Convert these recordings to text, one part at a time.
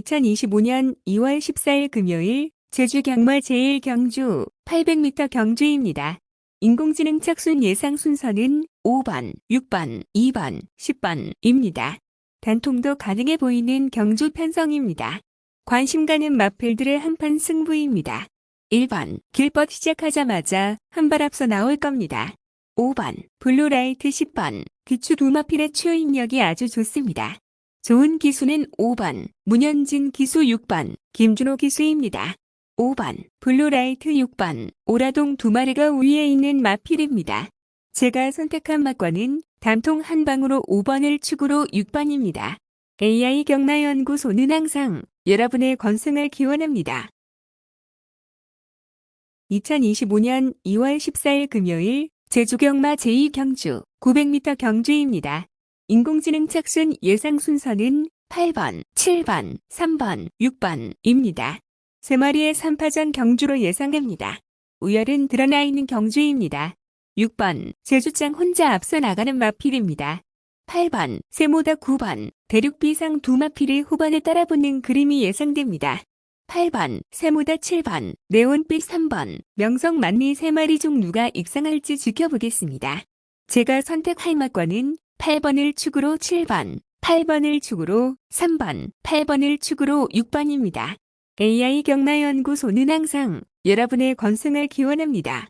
2025년 2월 14일 금요일 제주 경마 제1 경주 800m 경주입니다. 인공지능 착순 예상 순서는 5번, 6번, 2번, 10번입니다. 단통도 가능해 보이는 경주 편성입니다. 관심 가는 마필들의 한판 승부입니다. 1번, 길벗 시작하자마자 한 발 앞서 나올 겁니다. 5번, 블루라이트 10번, 귀추 두 마필의 추인력이 아주 좋습니다. 좋은 기수는 5번, 문현진 기수 6번, 김준호 기수입니다. 5번, 블루라이트 6번, 오라동 두 마리가 위에 있는 마필입니다. 제가 선택한 막과는 단통 한 방으로 5번을 축으로 6번입니다. AI 경나연구소는 항상 여러분의 건승을 기원합니다. 2025년 2월 14일 금요일 제주경마 제2경주 900m 경주입니다. 인공지능 착순 예상 순서는 8번, 7번, 3번, 6번입니다. 세 마리의 3파전 경주로 예상됩니다. 우열은 드러나 있는 경주입니다. 6번, 제주장 혼자 앞서 나가는 마필입니다. 8번, 세모다 9번, 대륙비상 두 마필이 후반에 따라붙는 그림이 예상됩니다. 8번, 세모다 7번, 네온빛 3번, 명성 만리 3마리 중 누가 입상할지 지켜보겠습니다. 제가 선택할 막과는 8번을 축으로 7번, 8번을 축으로 3번, 8번을 축으로 6번입니다. AI 경나연구소는 항상 여러분의 건승을 기원합니다.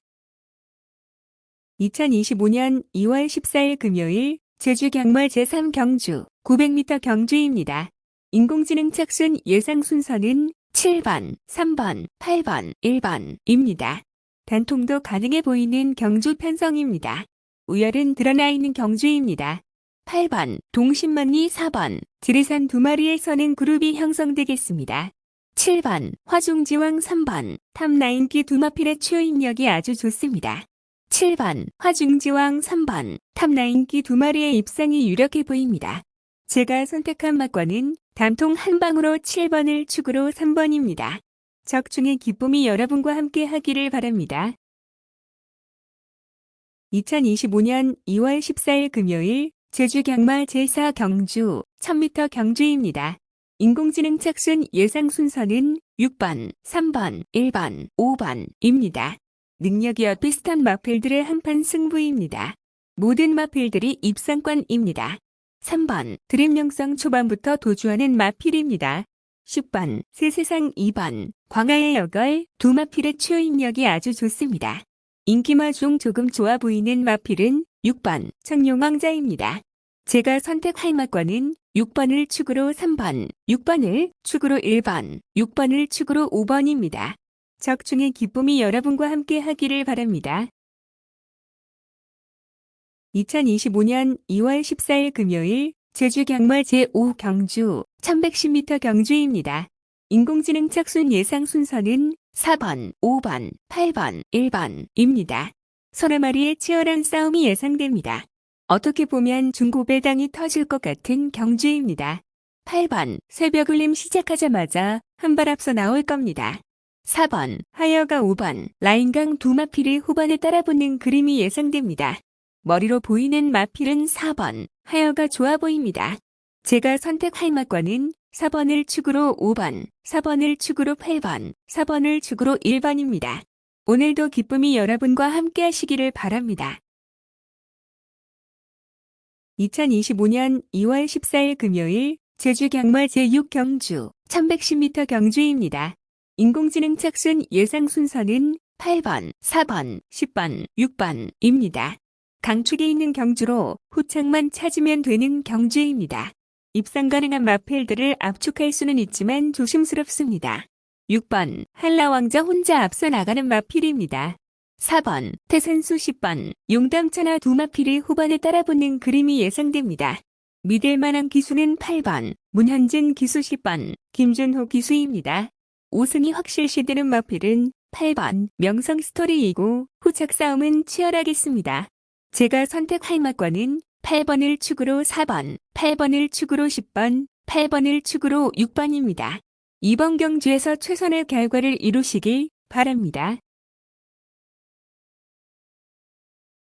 2025년 2월 14일 금요일 제주 경마 제3 경주 900m 경주입니다. 인공지능 착순 예상 순서는 7번, 3번, 8번, 1번입니다. 단통도 가능해 보이는 경주 편성입니다. 우열은 드러나 있는 경주입니다. 8번, 동신만리 4번, 지리산 두 마리의 서는 그룹이 형성되겠습니다. 7번, 화중지왕 3번, 탑라인기 두 마필의 추인력이 아주 좋습니다. 7번, 화중지왕 3번, 탑라인기 두 마리의 입상이 유력해 보입니다. 제가 선택한 막과는 단통 한 방으로 7번을 축으로 3번입니다. 적중의 기쁨이 여러분과 함께 하기를 바랍니다. 2025년 2월 14일 금요일 제주 경마 제4 경주 1000m 경주입니다. 인공지능 착순 예상 순서는 6번, 3번, 1번, 5번입니다. 능력이 비슷한 마필들의 한판 승부입니다. 모든 마필들이 입상권입니다. 3번, 드림명성 초반부터 도주하는 마필입니다. 10번, 세세상 2번, 광하의 여걸 두 마필의 추인력이 아주 좋습니다. 인기마 중 조금 좋아 보이는 마필은 6번, 청룡왕자입니다. 제가 선택할 막과는 6번을 축으로 3번, 6번을 축으로 1번, 6번을 축으로 5번입니다. 적중의 기쁨이 여러분과 함께 하기를 바랍니다. 2025년 2월 14일 금요일 제주 경마 제5 경주 1110m 경주입니다. 인공지능 착순 예상 순서는 4번, 5번, 8번, 1번입니다. 서너 마리의 치열한 싸움이 예상됩니다. 어떻게 보면 중고배당이 터질 것 같은 경주입니다. 8번, 새벽 울림 시작하자마자 한 발 앞서 나올 겁니다. 4번, 하여가 5번, 라인강 두 마필이 후반에 따라붙는 그림이 예상됩니다. 머리로 보이는 마필은 4번, 하여가 좋아 보입니다. 제가 선택할 막과는 4번을 축으로 5번, 4번을 축으로 8번, 4번을 축으로 1번입니다. 오늘도 기쁨이 여러분과 함께 하시기를 바랍니다. 2025년 2월 14일 금요일 제주 경마 제6 경주 1110m 경주입니다. 인공지능 착순 예상 순서는 8번, 4번, 10번, 6번입니다. 강축에 있는 경주로 후창만 찾으면 되는 경주입니다. 입상 가능한 마필들을 압축할 수는 있지만 조심스럽습니다. 6번 한라 왕자 혼자 앞서 나가는 마필입니다. 4번 태산수 10번 용담차나 두 마필이 후반에 따라붙는 그림이 예상됩니다. 믿을 만한 기수는 8번 문현진 기수 10번 김준호 기수입니다. 5승이 확실시되는 마필은 8번 명성 스토리이고 후착 싸움은 치열하겠습니다. 제가 선택할 막과는 8번을 축으로 4번, 8번을 축으로 10번, 8번을 축으로 6번입니다. 이번 경주에서 최선의 결과를 이루시길 바랍니다.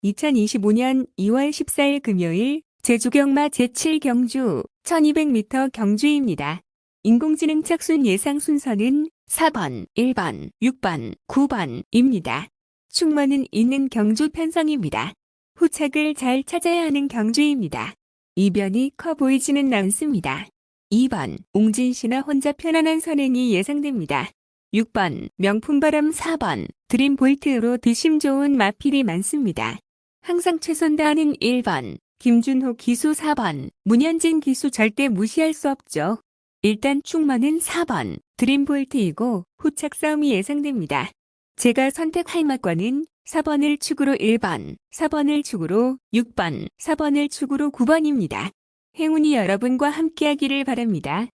2025년 2월 14일 금요일 제주경마 제7경주 1200m 경주입니다. 인공지능 착순 예상 순서는 4번, 1번, 6번, 9번입니다. 충만은 있는 경주 편성입니다. 후착을 잘 찾아야 하는 경주입니다. 이변이 커 보이지는 않습니다. 2번, 옹진 씨나 혼자 편안한 선행이 예상됩니다. 6번, 명품바람 4번, 드림볼트로 드심 좋은 마필이 많습니다. 항상 최선 다하는 1번, 김준호 기수 4번, 문현진 기수 절대 무시할 수 없죠. 일단 충만은 4번, 드림볼트이고 후착 싸움이 예상됩니다. 제가 선택할 막과는 4번을 축으로 1번, 4번을 축으로 6번, 4번을 축으로 9번입니다. 행운이 여러분과 함께하기를 바랍니다.